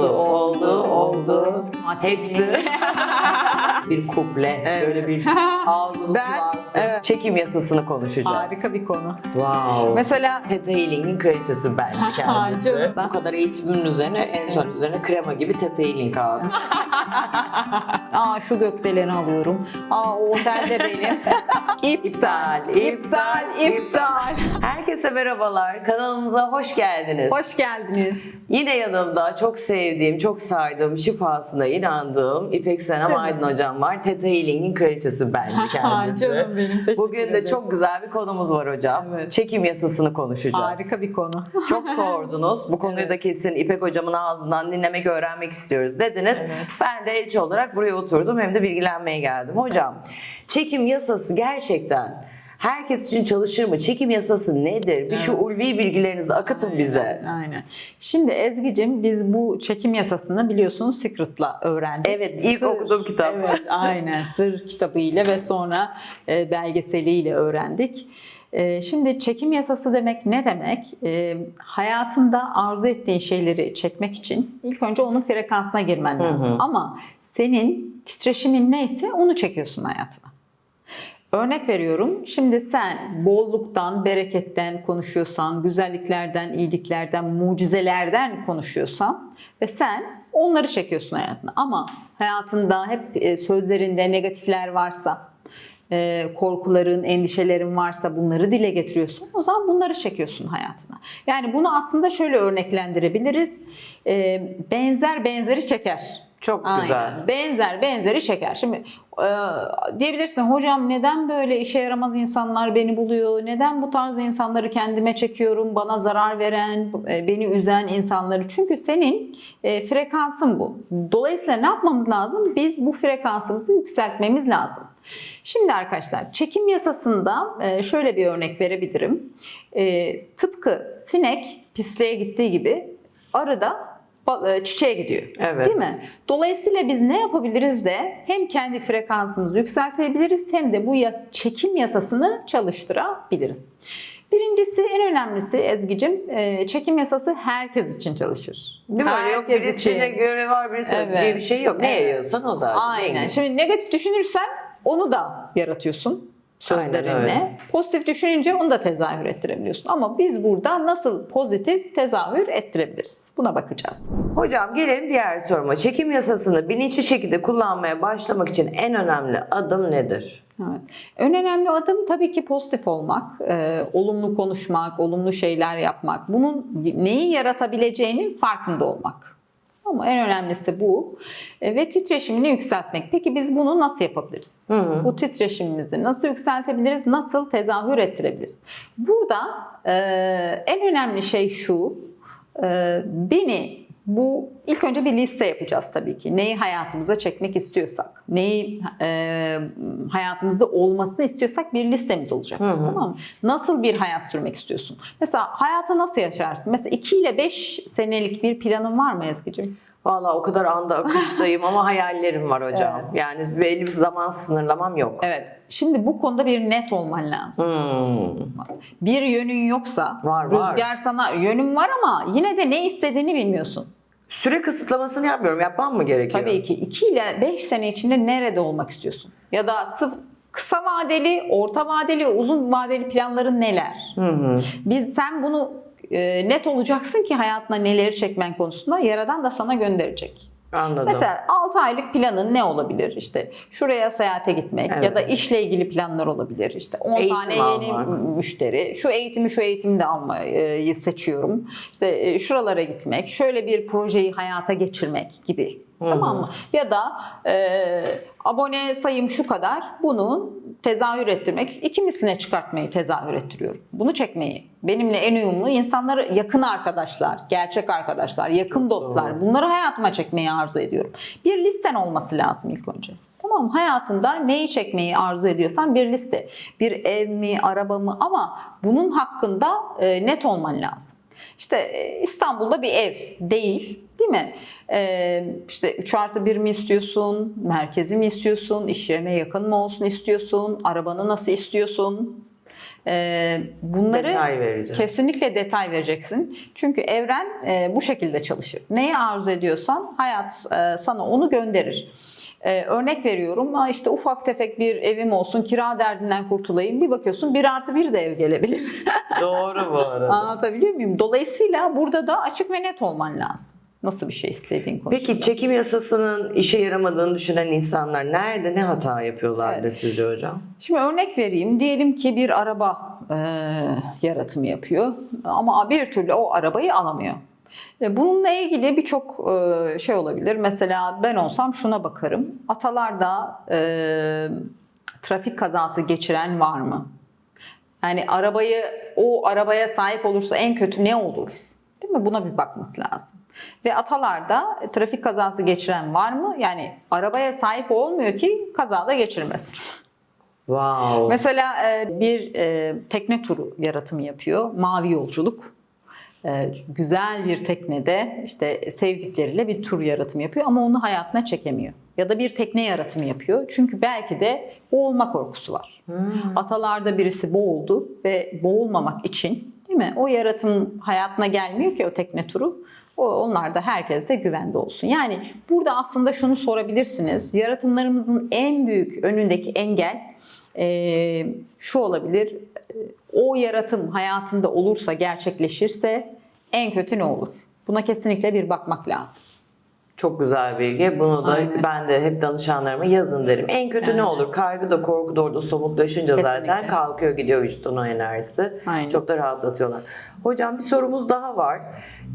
oldu, oldu, oldu. Hepsi. Bir kuple, Evet. şöyle bir ağzımız Ben- evet. Çekim yasasını konuşacağız. Harika bir konu. Wow. Mesela Theta Healing'in kraliçesi ben kendisi. Canım. Bu kadar eğitimin üzerine en son üzerine krema gibi Theta Healing aldım. aa şu gökdeleni alıyorum. Aa o otelde benim. İptal, iptal, iptal. Herkese merhabalar. Kanalımıza hoş geldiniz. Hoş geldiniz. Yine yanımda çok sevdiğim, çok saydığım, şifasına inandığım İpek Senem Canım. Aydın hocam var. Theta Healing'in kraliçesi bence kendisi. Canım benim, teşekkür Bugün de ederim. çok güzel bir konumuz var hocam. Evet. Çekim yasasını konuşacağız. Harika bir konu. Çok sordunuz. Bu konuyu Evet. da kesin İpek hocamın ağzından dinlemek, öğrenmek istiyoruz dediniz. Evet. Ben de elçi olarak buraya oturdum hem de bilgilenmeye geldim. Hocam, çekim yasası gerçekten herkes için çalışır mı? Çekim yasası nedir? Bir şu ulvi bilgilerinizi akıtın bize. Aynen. Şimdi Ezgi'cim biz bu çekim yasasını biliyorsunuz Secret'la öğrendik. Evet, ilk okuduğum kitap. Evet, aynen. Sır kitabıyla ve sonra e, belgeseliyle öğrendik. E, şimdi çekim yasası demek ne demek? E, hayatında arzu ettiğin şeyleri çekmek için ilk önce onun frekansına girmen Hı hı. lazım. Ama senin titreşimin neyse onu çekiyorsun hayatına. Örnek veriyorum. Şimdi sen bolluktan, bereketten konuşuyorsan, güzelliklerden, iyiliklerden, mucizelerden konuşuyorsan ve sen onları çekiyorsun hayatına. Ama hayatında hep e, sözlerinde negatifler varsa, e, korkuların, endişelerin varsa bunları dile getiriyorsan o zaman bunları çekiyorsun hayatına. Yani bunu aslında şöyle örneklendirebiliriz. E, benzer benzeri çeker. Çok Aynen. güzel. Benzer benzeri çeker. Şimdi e, diyebilirsin hocam neden böyle işe yaramaz insanlar beni buluyor? Neden bu tarz insanları kendime çekiyorum? Bana zarar veren, e, beni üzen insanları. Çünkü senin e, frekansın bu. Dolayısıyla ne yapmamız lazım? Biz bu frekansımızı yükseltmemiz lazım. Şimdi arkadaşlar çekim yasasında e, şöyle bir örnek verebilirim. E, tıpkı sinek pisliğe gittiği gibi arı da çiçeğe gidiyor. Evet. Değil mi? Dolayısıyla biz ne yapabiliriz de hem kendi frekansımızı yükseltebiliriz hem de bu çekim yasasını çalıştırabiliriz. Birincisi en önemlisi Ezgi'cim e, çekim yasası herkes için çalışır. Değil mi? Yok birisine için. göre var, birisine Evet. diye bir şey yok. Ne Evet. yayıyorsan o zaten. Aynen. Şimdi negatif düşünürsen onu da yaratıyorsun sözlerinle. Pozitif düşününce onu da tezahür ettirebiliyorsun. Ama biz burada nasıl pozitif tezahür ettirebiliriz? Buna bakacağız. Hocam gelelim diğer soruma. Çekim yasasını bilinçli şekilde kullanmaya başlamak için en önemli adım nedir? Evet. En önemli adım tabii ki pozitif olmak, e, olumlu konuşmak, olumlu şeyler yapmak. Bunun neyi yaratabileceğinin farkında olmak. Ama en önemlisi bu. E, ve titreşimini yükseltmek. Peki biz bunu nasıl yapabiliriz? Hı hı. Bu titreşimimizi nasıl yükseltebiliriz? Nasıl tezahür ettirebiliriz? Burada e, en önemli şey şu. e, beni bu ilk önce bir liste yapacağız tabii ki. Neyi hayatımıza çekmek istiyorsak, neyi e, hayatımızda olmasını istiyorsak bir listemiz olacak. Hı hı. Tamam mı? Nasıl bir hayat sürmek istiyorsun? Mesela hayatı nasıl yaşarsın? Mesela 2 ile 5 senelik bir planın var mı Ezgi'cim? Vallahi o kadar anda akıştayım ama hayallerim var hocam. Evet. Yani belli bir zaman sınırlamam yok. Evet. Şimdi bu konuda bir net olman lazım. Hmm. Bir yönün yoksa, Var, var. rüzgar sana yönün var ama yine de ne istediğini bilmiyorsun. Süre kısıtlamasını yapmıyorum. Yapmam mı gerekiyor? Tabii ki 2 ile 5 sene içinde nerede olmak istiyorsun? Ya da sıf kısa vadeli, orta vadeli, uzun vadeli planların neler? Hı hı. Biz sen bunu e, net olacaksın ki hayatına neleri çekmen konusunda yaradan da sana gönderecek. Anladım. Mesela 6 aylık planın ne olabilir? İşte şuraya seyahate gitmek Evet. ya da işle ilgili planlar olabilir. İşte 10 Eğitim tane yeni almak. müşteri, şu eğitimi şu eğitimi de almayı seçiyorum. İşte e, şuralara gitmek, şöyle bir projeyi hayata geçirmek gibi. Tamam mı? Ya da e, abone sayım şu kadar. Bunun tezahür ettirmek, ikimisine çıkartmayı tezahür ettiriyorum. Bunu çekmeyi. Benimle en uyumlu insanları yakın arkadaşlar, gerçek arkadaşlar, yakın dostlar. Bunları hayatıma çekmeyi arzu ediyorum. Bir listen olması lazım ilk önce. Tamam? Hayatında neyi çekmeyi arzu ediyorsan bir liste. Bir ev mi, araba mı ama bunun hakkında e, net olman lazım. İşte e, İstanbul'da bir ev değil değil mi? Ee, işte 3 artı 1 mi istiyorsun? Merkezi mi istiyorsun? İş yerine yakın mı olsun istiyorsun? Arabanı nasıl istiyorsun? Ee, bunları Detay kesinlikle detay vereceksin. Çünkü evren e, bu şekilde çalışır. Neyi arzu ediyorsan hayat e, sana onu gönderir. Ee, örnek veriyorum "Aa işte ufak tefek bir evim olsun kira derdinden kurtulayım bir bakıyorsun bir artı bir de ev gelebilir. Doğru bu arada. Anlatabiliyor muyum? Dolayısıyla burada da açık ve net olman lazım. Nasıl bir şey istediğin konusunda. Peki çekim yasasının işe yaramadığını düşünen insanlar nerede ne hata yapıyorlardır sizce hocam? Şimdi örnek vereyim. Diyelim ki bir araba e, yaratımı yapıyor ama bir türlü o arabayı alamıyor. E, Bununla ilgili birçok e, şey olabilir. Mesela ben olsam şuna bakarım. Atalarda e, trafik kazası geçiren var mı? Yani arabayı o arabaya sahip olursa en kötü ne olur? Değil mi? Buna bir bakması lazım. Ve atalarda trafik kazası geçiren var mı? Yani arabaya sahip olmuyor ki kazada geçirmesin. Wow. Mesela e, bir e, tekne turu yaratımı yapıyor. Mavi yolculuk. E, güzel bir teknede işte sevdikleriyle bir tur yaratımı yapıyor ama onu hayatına çekemiyor. Ya da bir tekne yaratımı yapıyor. Çünkü belki de boğulma korkusu var. Atalarda birisi boğuldu ve boğulmamak için değil mi? O yaratım hayatına gelmiyor ki o tekne turu. Onlar da herkes de güvende olsun. Yani burada aslında şunu sorabilirsiniz. Yaratımlarımızın en büyük önündeki engel e, şu olabilir. E, O yaratım hayatında olursa, gerçekleşirse en kötü ne olur? Buna kesinlikle bir bakmak lazım. Çok güzel bilgi. Bunu da Aynen. ben de hep danışanlarıma yazın derim. En kötü ne Aynen. olur? Kaygı da korku da orada somutlaşınca zaten Kesinlikle. kalkıyor gidiyor vücuttan o enerjisi. Aynen. Çok da rahatlatıyorlar. Hocam bir sorumuz daha var.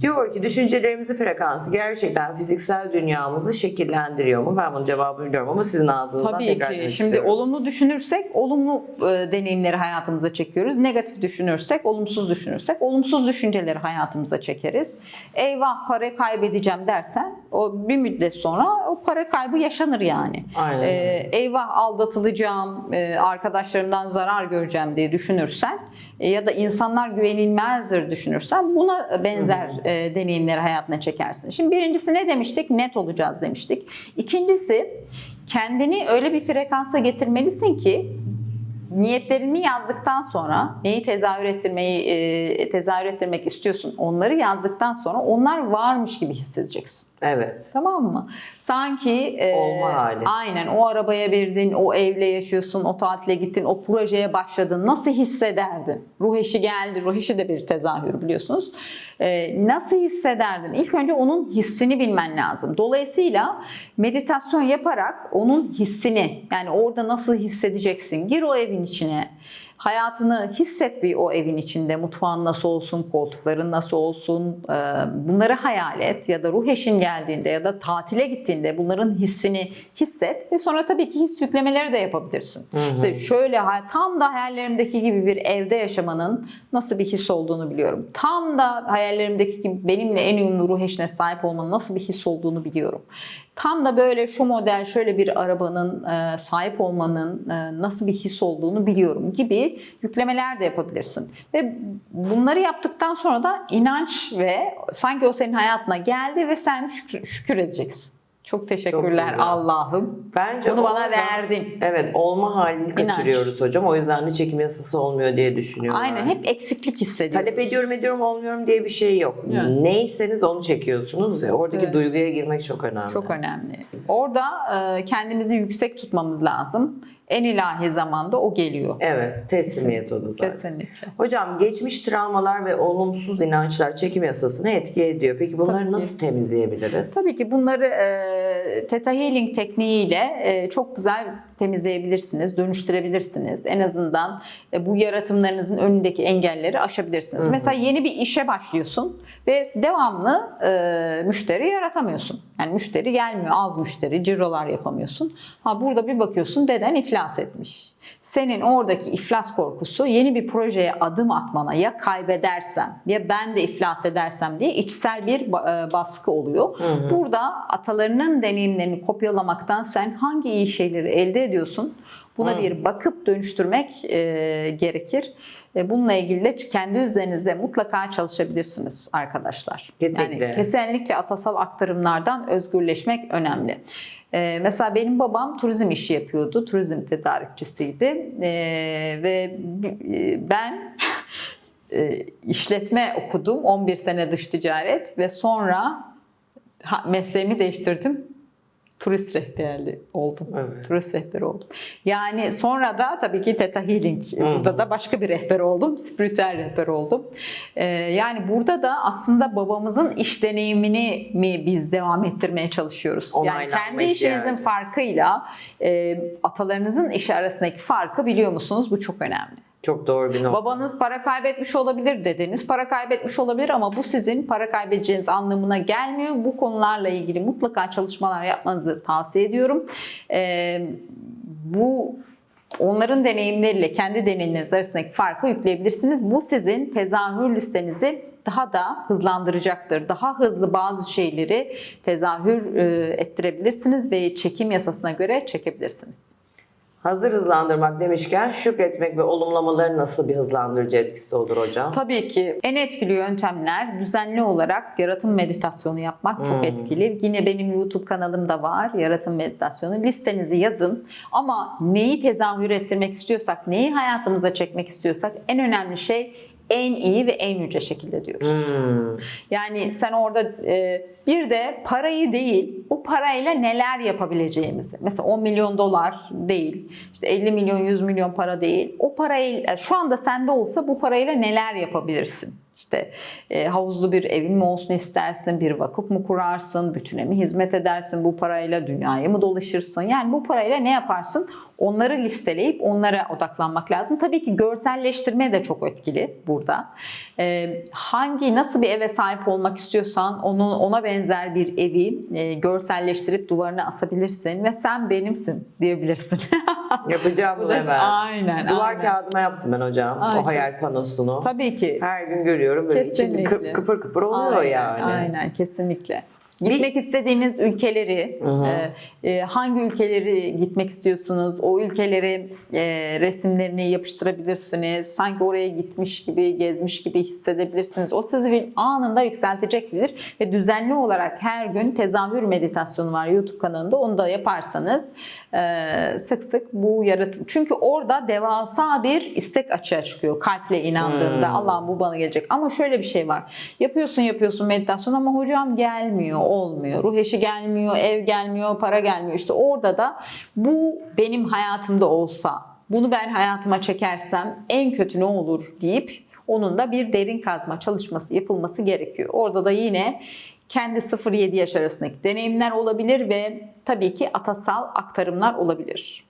Diyor ki düşüncelerimizi frekansı gerçekten fiziksel dünyamızı şekillendiriyor mu? Ben bunun cevabını biliyorum ama sizin ağzınızdan Tabii tekrar ki. dinlemek Şimdi olumlu düşünürsek olumlu e, deneyimleri hayatımıza çekiyoruz. Negatif düşünürsek, olumsuz düşünürsek olumsuz düşünceleri hayatımıza çekeriz. Eyvah para kaybedeceğim dersen o bir müddet sonra o para kaybı yaşanır yani. Aynen E, öyle. eyvah aldatılacağım, e, arkadaşlarımdan zarar göreceğim diye düşünürsen e, ya da insanlar güvenilmezdir düşünürsen buna benzer e, deneyimleri hayatına çekersin. Şimdi birincisi ne demiştik? Net olacağız demiştik. İkincisi kendini öyle bir frekansa getirmelisin ki niyetlerini yazdıktan sonra neyi tezahür ettirmeyi e, tezahür ettirmek istiyorsun onları yazdıktan sonra onlar varmış gibi hissedeceksin. Evet. Tamam mı? Sanki e, Olma hali. Aynen o arabaya bindin, o evle yaşıyorsun, o tatile gittin, o projeye başladın. Nasıl hissederdin? Ruh eşi geldi. Ruh eşi de bir tezahür biliyorsunuz. E, nasıl hissederdin? İlk önce onun hissini bilmen lazım. Dolayısıyla meditasyon yaparak onun hissini yani orada nasıl hissedeceksin? Gir o evin içine. Hayatını hisset bir o evin içinde. Mutfağın nasıl olsun, koltukların nasıl olsun. e, Bunları hayal et ya da ruh eşin geldiğinde ya da tatile gittiğinde bunların hissini hisset ve sonra tabii ki his yüklemeleri de yapabilirsin. İşte şöyle tam da hayallerimdeki gibi bir evde yaşamanın nasıl bir his olduğunu biliyorum. Tam da hayallerimdeki gibi benimle en uyumlu ruh eşine sahip olmanın nasıl bir his olduğunu biliyorum. Tam da böyle şu model şöyle bir arabanın e, sahip olmanın e, nasıl bir his olduğunu biliyorum gibi yüklemeler de yapabilirsin. Ve bunları yaptıktan sonra da inanç ve sanki o senin hayatına geldi ve sen şükür, şükür edeceksin. Çok teşekkürler güzel. Allah'ım. Bence Bunu bana verdin. Evet olma halini İnanç. kaçırıyoruz hocam. O yüzden de çekim yasası olmuyor diye düşünüyorum. Aynen hep eksiklik hissediyoruz. Talep ediyorum ediyorum olmuyorum diye bir şey yok. Evet. Neyseniz onu çekiyorsunuz ya. Oradaki Evet. duyguya girmek çok önemli. Çok önemli. Orada kendimizi yüksek tutmamız lazım. En ilahi zamanda o geliyor. Evet teslimiyet o da zaten. Kesinlikle. Hocam geçmiş travmalar ve olumsuz inançlar çekim yasasını etki ediyor. Peki bunları Tabii ki. nasıl temizleyebiliriz? Tabii ki bunları e, Theta Healing tekniğiyle e, çok güzel temizleyebilirsiniz, dönüştürebilirsiniz. En azından e, bu yaratımlarınızın önündeki engelleri aşabilirsiniz. Mesela yeni bir işe başlıyorsun ve devamlı e, müşteri yaratamıyorsun. Yani müşteri gelmiyor, az müşteri, cirolar yapamıyorsun. Ha burada bir bakıyorsun deden iflas etmiş. Senin oradaki iflas korkusu yeni bir projeye adım atmana ya kaybedersem ya ben de iflas edersem diye içsel bir e, baskı oluyor. Burada atalarının deneyimlerini kopyalamaktan sen hangi iyi şeyleri elde ediyorsun? Buna Hı. bir bakıp dönüştürmek e, gerekir. Bununla ilgili de kendi üzerinizde mutlaka çalışabilirsiniz arkadaşlar. Kesinlikle. Yani kesinlikle atasal aktarımlardan özgürleşmek önemli. E, mesela benim babam turizm işi yapıyordu. Turizm tedarikçisiydi. E, ve ben e, işletme okudum. 11 sene dış ticaret ve sonra mesleğimi değiştirdim. Turist rehberli oldum. Evet. Turist rehberi oldum. Yani sonra da tabii ki Theta Healing. Burada da başka bir rehber oldum. Spiritüel rehber oldum. Ee, yani burada da aslında babamızın iş deneyimini mi biz devam ettirmeye çalışıyoruz? Yani kendi işinizin ihtiyacı. farkıyla e, atalarınızın işi arasındaki farkı biliyor musunuz? Bu çok önemli. Çok doğru bir nokta. Babanız para kaybetmiş olabilir, dedeniz para kaybetmiş olabilir ama bu sizin para kaybedeceğiniz anlamına gelmiyor. Bu konularla ilgili mutlaka çalışmalar yapmanızı tavsiye ediyorum. Ee, bu onların deneyimleriyle kendi deneyimleriniz arasındaki farkı yükleyebilirsiniz. Bu sizin tezahür listenizi daha da hızlandıracaktır. Daha hızlı bazı şeyleri tezahür e, ettirebilirsiniz ve çekim yasasına göre çekebilirsiniz. Hazır hızlandırmak demişken şükretmek ve olumlamaların nasıl bir hızlandırıcı etkisi olur hocam? Tabii ki en etkili yöntemler düzenli olarak yaratım meditasyonu yapmak çok Hmm. etkili. Yine benim YouTube kanalımda var yaratım meditasyonu. Listenizi yazın ama neyi tezahür ettirmek istiyorsak, neyi hayatımıza çekmek istiyorsak en önemli şey en iyi ve en yüce şekilde diyoruz. Hmm. Yani sen orada e, bir de parayı değil, o parayla neler yapabileceğimizi. Mesela 10 milyon dolar değil, işte 50 milyon, 100 milyon para değil. O parayla şu anda sende olsa bu parayla neler yapabilirsin? İşte e, havuzlu bir evin mi olsun istersin, bir vakıf mı kurarsın, bütüne mi hizmet edersin bu parayla, dünyayı mı dolaşırsın? Yani bu parayla ne yaparsın? Onları listeleyip onlara odaklanmak lazım. Tabii ki görselleştirme de çok etkili burada. E, hangi, nasıl bir eve sahip olmak istiyorsan onun ona benzer bir evi e, görselleştirip duvarına asabilirsin ve sen benimsin diyebilirsin. Yapacağım Bu bunu hemen. aynen, Duvar aynen. kağıdıma yaptım ben hocam. Aynen. O hayal panosunu. Tabii ki. Her gün görüyorum böyle içim Kesinlikle. kıpır kıpır oluyor aynen, yani. Aynen kesinlikle. Gitmek istediğiniz ülkeleri, e, e, hangi ülkeleri gitmek istiyorsunuz? O ülkeleri e, resimlerini yapıştırabilirsiniz. Sanki oraya gitmiş gibi, gezmiş gibi hissedebilirsiniz. O sizi bir anında yükseltecektir ve düzenli olarak her gün tezahür meditasyonu var YouTube kanalında. Onu da yaparsanız e, sık sık bu yaratım. Çünkü orada devasa bir istek açığa çıkıyor. Kalple inandığında Hmm. Allah'ım bu bana gelecek. Ama şöyle bir şey var. Yapıyorsun yapıyorsun meditasyon ama hocam gelmiyor, olmuyor. Ruh eşi gelmiyor, ev gelmiyor, para gelmiyor. İşte orada da bu benim hayatımda olsa, bunu ben hayatıma çekersem en kötü ne olur deyip onun da bir derin kazma çalışması yapılması gerekiyor. Orada da yine kendi 0-7 yaş arasındaki deneyimler olabilir ve tabii ki atasal aktarımlar olabilir.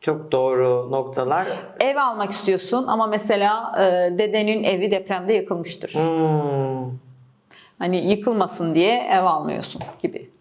Çok doğru noktalar. Ev almak istiyorsun ama mesela e, dedenin evi depremde yıkılmıştır. Hmm. Hani yıkılmasın diye ev almıyorsun gibi.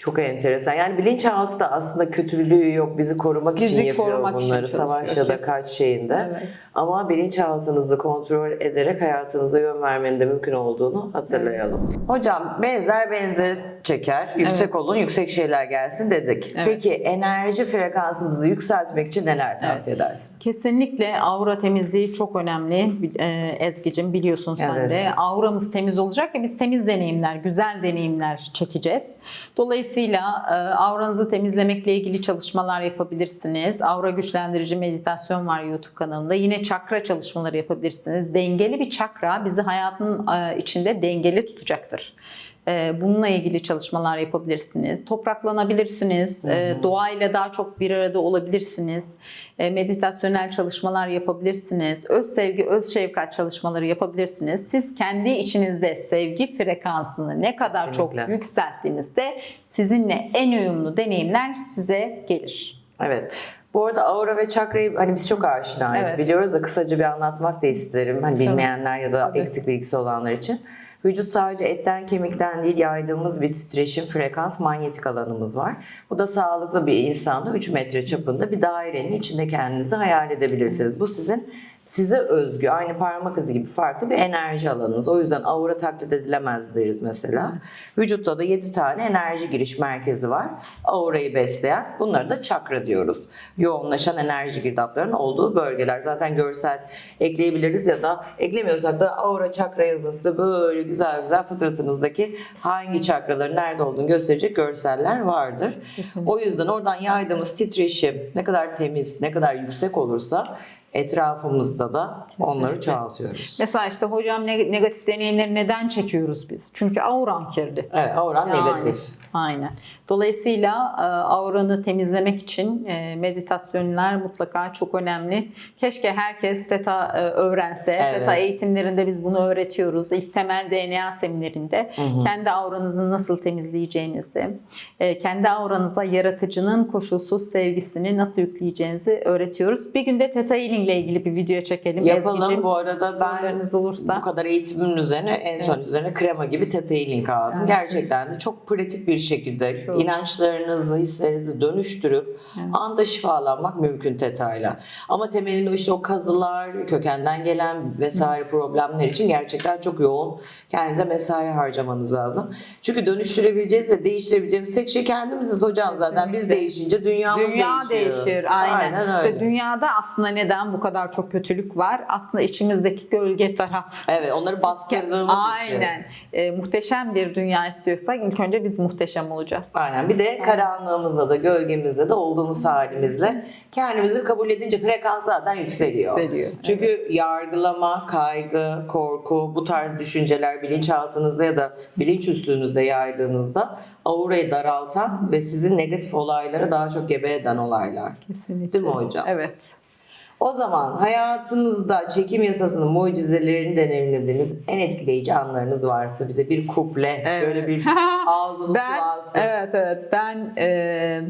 Çok enteresan. Yani bilinçaltı da aslında kötülüğü yok. Bizi korumak Bizi için yapıyor korumak için bunları. Savaş çalışıyor, ya da kaç şeyinde. Evet. Ama bilinçaltınızı kontrol ederek hayatınıza yön vermenin de mümkün olduğunu hatırlayalım. Hocam benzer benzeri çeker. Yüksek olun, yüksek şeyler gelsin dedik. Evet. Peki enerji frekansımızı yükseltmek için neler tavsiye edersiniz? Kesinlikle aura temizliği çok önemli. Ee, Ezgi'cim biliyorsun sen Evet. de. Auramız temiz olacak ve biz temiz deneyimler, güzel deneyimler çekeceğiz. Dolayısıyla e, auranızı temizlemekle ilgili çalışmalar yapabilirsiniz. Aura güçlendirici meditasyon var YouTube kanalında. Yine çakra çalışmaları yapabilirsiniz. Dengeli bir çakra bizi hayatın e, içinde dengeli tutacaktır. E, Bununla ilgili çalışmalar yapabilirsiniz. Topraklanabilirsiniz. E, Doğayla daha çok bir arada olabilirsiniz. E, Meditasyonel çalışmalar yapabilirsiniz. Öz sevgi, öz şefkat çalışmaları yapabilirsiniz. Siz kendi içinizde sevgi frekansını ne kadar Kesinlikle. çok yükselttiğinizde sizinle en uyumlu deneyimler size gelir. Evet. Bu arada aura ve çakrayı hani biz çok aşinayız Evet. biliyoruz da kısaca bir anlatmak da isterim. Hani bilmeyenler ya da Tabii. eksik bilgisi olanlar için. Vücut sadece etten kemikten değil yaydığımız bir titreşim frekans manyetik alanımız var. Bu da sağlıklı bir insanda 3 metre çapında bir dairenin içinde kendinizi hayal edebilirsiniz. Bu sizin size özgü, aynı parmak izi gibi farklı bir enerji alanınız. O yüzden aura taklit edilemez deriz mesela. Vücutta da 7 tane enerji giriş merkezi var. Aurayı besleyen. Bunları da çakra diyoruz. Yoğunlaşan enerji girdaplarının olduğu bölgeler. Zaten görsel ekleyebiliriz ya da eklemiyorsak da aura çakra yazısı böyle güzel güzel fıtratınızdaki hangi çakraların nerede olduğunu gösterecek görseller vardır. O yüzden oradan yaydığımız titreşim ne kadar temiz, ne kadar yüksek olursa etrafımızda da onları çoğaltıyoruz. Mesela işte hocam neg- negatif deneyimleri neden çekiyoruz biz? Çünkü auran kirli. Evet, auran Yani, negatif. Aynen. Dolayısıyla e, auranı temizlemek için e, meditasyonlar mutlaka çok önemli. Keşke herkes TETA e, öğrense. Evet. TETA eğitimlerinde biz bunu öğretiyoruz. İlk temel DNA seminerinde kendi auranızı nasıl temizleyeceğinizi, kendi auranıza yaratıcının koşulsuz sevgisini nasıl yükleyeceğinizi öğretiyoruz. Bir günde TETA Healing ile ilgili bir video çekelim. Yapalım. Ezgi'cim. Bu arada ben olursa. bu kadar eğitimin üzerine en son üzerine krema gibi teta healing aldım. Gerçekten de çok pratik bir şekilde Çok. İnançlarınızı, hislerinizi dönüştürüp anda şifalanmak mümkün tetayla. Ama temelinde işte o kazılar, kökenden gelen vesaire problemler için gerçekten çok yoğun kendinize mesai harcamanız lazım. Çünkü dönüştürebileceğiz ve değiştirebileceğimiz tek şey kendimiziz hocam zaten. Biz değişince dünyamız Dünya değişiyor. değişir. Aynen. Aynen İşte öyle. dünyada aslında neden bu kadar çok kötülük var? Aslında içimizdeki gölge taraf. Evet onları bastırdığımız için. Aynen. E, muhteşem bir dünya istiyorsak ilk önce biz muhteşem olacağız. Aynen. Bir de karanlığımızda da gölgemizde de olduğumuz halimizle kendimizi kabul edince frekans zaten yükseliyor. Yükseliyor, Çünkü yargılama, kaygı, korku, bu tarz düşünceler bilinçaltınızda ya da bilinç üstünüzde yaydığınızda aurayı daraltan ve sizi negatif olaylara daha çok gebe eden olaylar. Kesinlikle. Değil mi hocam? Evet. O zaman hayatınızda çekim yasasının mucizelerini deneyimlediğiniz en etkileyici anlarınız varsa bize bir kuple, Evet. şöyle bir ağzımız Ben sualsın. evet evet ben e,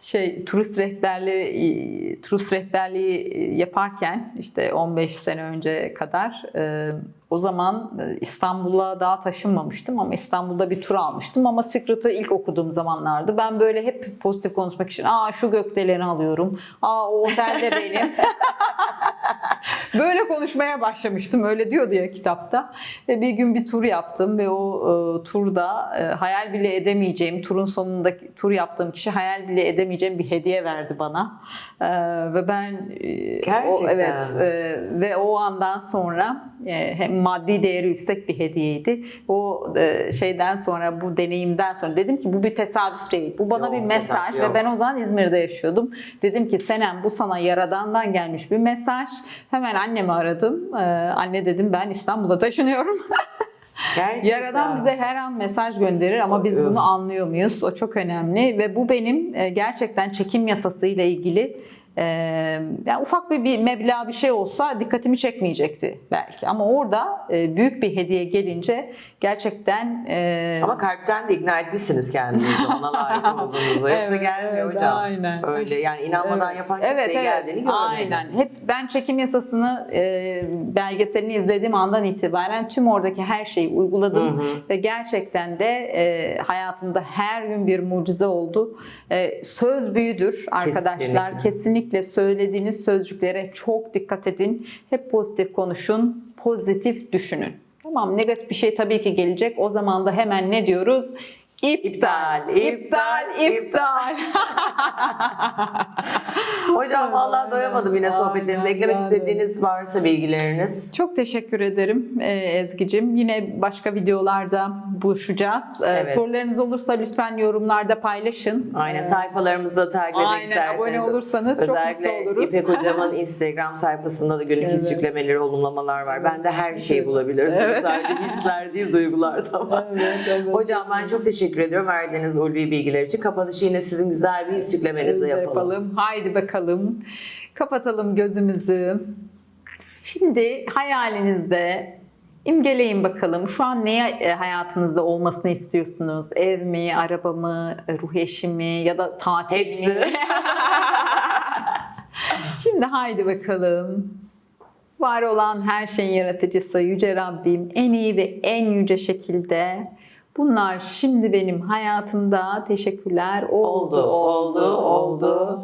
şey turist rehberliği turist rehberliği yaparken işte 15 sene önce kadar e, o zaman e, İstanbul'a daha taşınmamıştım ama İstanbul'da bir tur almıştım ama Secret'ı ilk okuduğum zamanlardı. Ben böyle hep pozitif konuşmak için aa şu gökdeleni alıyorum. Aa o otelde benim. Böyle konuşmaya başlamıştım. Öyle diyordu ya kitapta. Ve bir gün bir tur yaptım ve o e, turda e, hayal bile edemeyeceğim, turun sonundaki tur yaptığım kişi hayal bile edemeyeceğim bir hediye verdi bana. E, ve ben e, Gerçekten o, evet e, ve o andan sonra e, hem maddi değeri yüksek bir hediyeydi. O e, şeyden sonra bu deneyimden sonra dedim ki bu bir tesadüf değil. Bu bana Yok, bir mesaj yok. ve ben o zaman İzmir'de yaşıyordum. Dedim ki Senem bu sana yaradandan gelmiş bir mesaj. Hemen annemi aradım. Ee, anne dedim ben İstanbul'a taşınıyorum. Gerçekten. Yaradan bize her an mesaj gönderir ama biz bunu anlıyor muyuz? O çok önemli ve bu benim e, gerçekten çekim yasası ile ilgili e, yani ufak bir, bir meblağ bir şey olsa dikkatimi çekmeyecekti belki. Ama orada e, büyük bir hediye gelince gerçekten e, Ama kalpten de ikna etmişsiniz kendinizi ona layık olduğunuzu. Yoksa Evet, gelmiyor evet, hocam. aynen. Öyle yani inanmadan Evet. yapan kimseye geldiğini görmedim. Aynen. Hep ben çekim yasasını e, belgeselini izlediğim andan itibaren tüm oradaki her şeyi uyguladım Hı hı. ve gerçekten de e, hayatımda her gün bir mucize oldu. E, söz büyüdür arkadaşlar. Kesinlikle. Kesinlikle söylediğiniz sözcüklere çok dikkat edin. Hep pozitif konuşun, pozitif düşünün. Tamam negatif bir şey tabii ki gelecek. O zaman da hemen ne diyoruz? İptal, İptal, iptal, iptal. Hocam vallahi doyamadım yine sohbetlerinize. Aynen, Eklemek istediğiniz varsa bilgileriniz. Çok teşekkür ederim e, Ezgi'cim. Yine başka videolarda buluşacağız. E, Evet. Sorularınız olursa lütfen yorumlarda paylaşın. Aynen E, sayfalarımızda takip etmek Aynen, isterseniz. abone olursanız çok mutlu oluruz. İpek Hocam'ın Instagram sayfasında da günlük his Evet. yüklemeleri, olumlamalar var. Ben de her şeyi bulabilirsiniz. Evet. Sadece hisler değil, duygular da var. Evet, evet. Hocam ben çok teşekkür ediyorum verdiğiniz ulvi bilgiler için. Kapanışı yine sizin güzel bir Biz de yapalım. Haydi bakalım. Kapatalım gözümüzü. Şimdi hayalinizde imgeleyin bakalım. Şu an neye e, hayatınızda olmasını istiyorsunuz? Ev mi, araba mı, ruh eşi mi ya da tatil Hepsi. mi? Şimdi haydi bakalım. Var olan her şeyin yaratıcısı Yüce Rabbim en iyi ve en yüce şekilde bunlar şimdi benim hayatımda teşekkürler oldu, Oldu, oldu, oldu.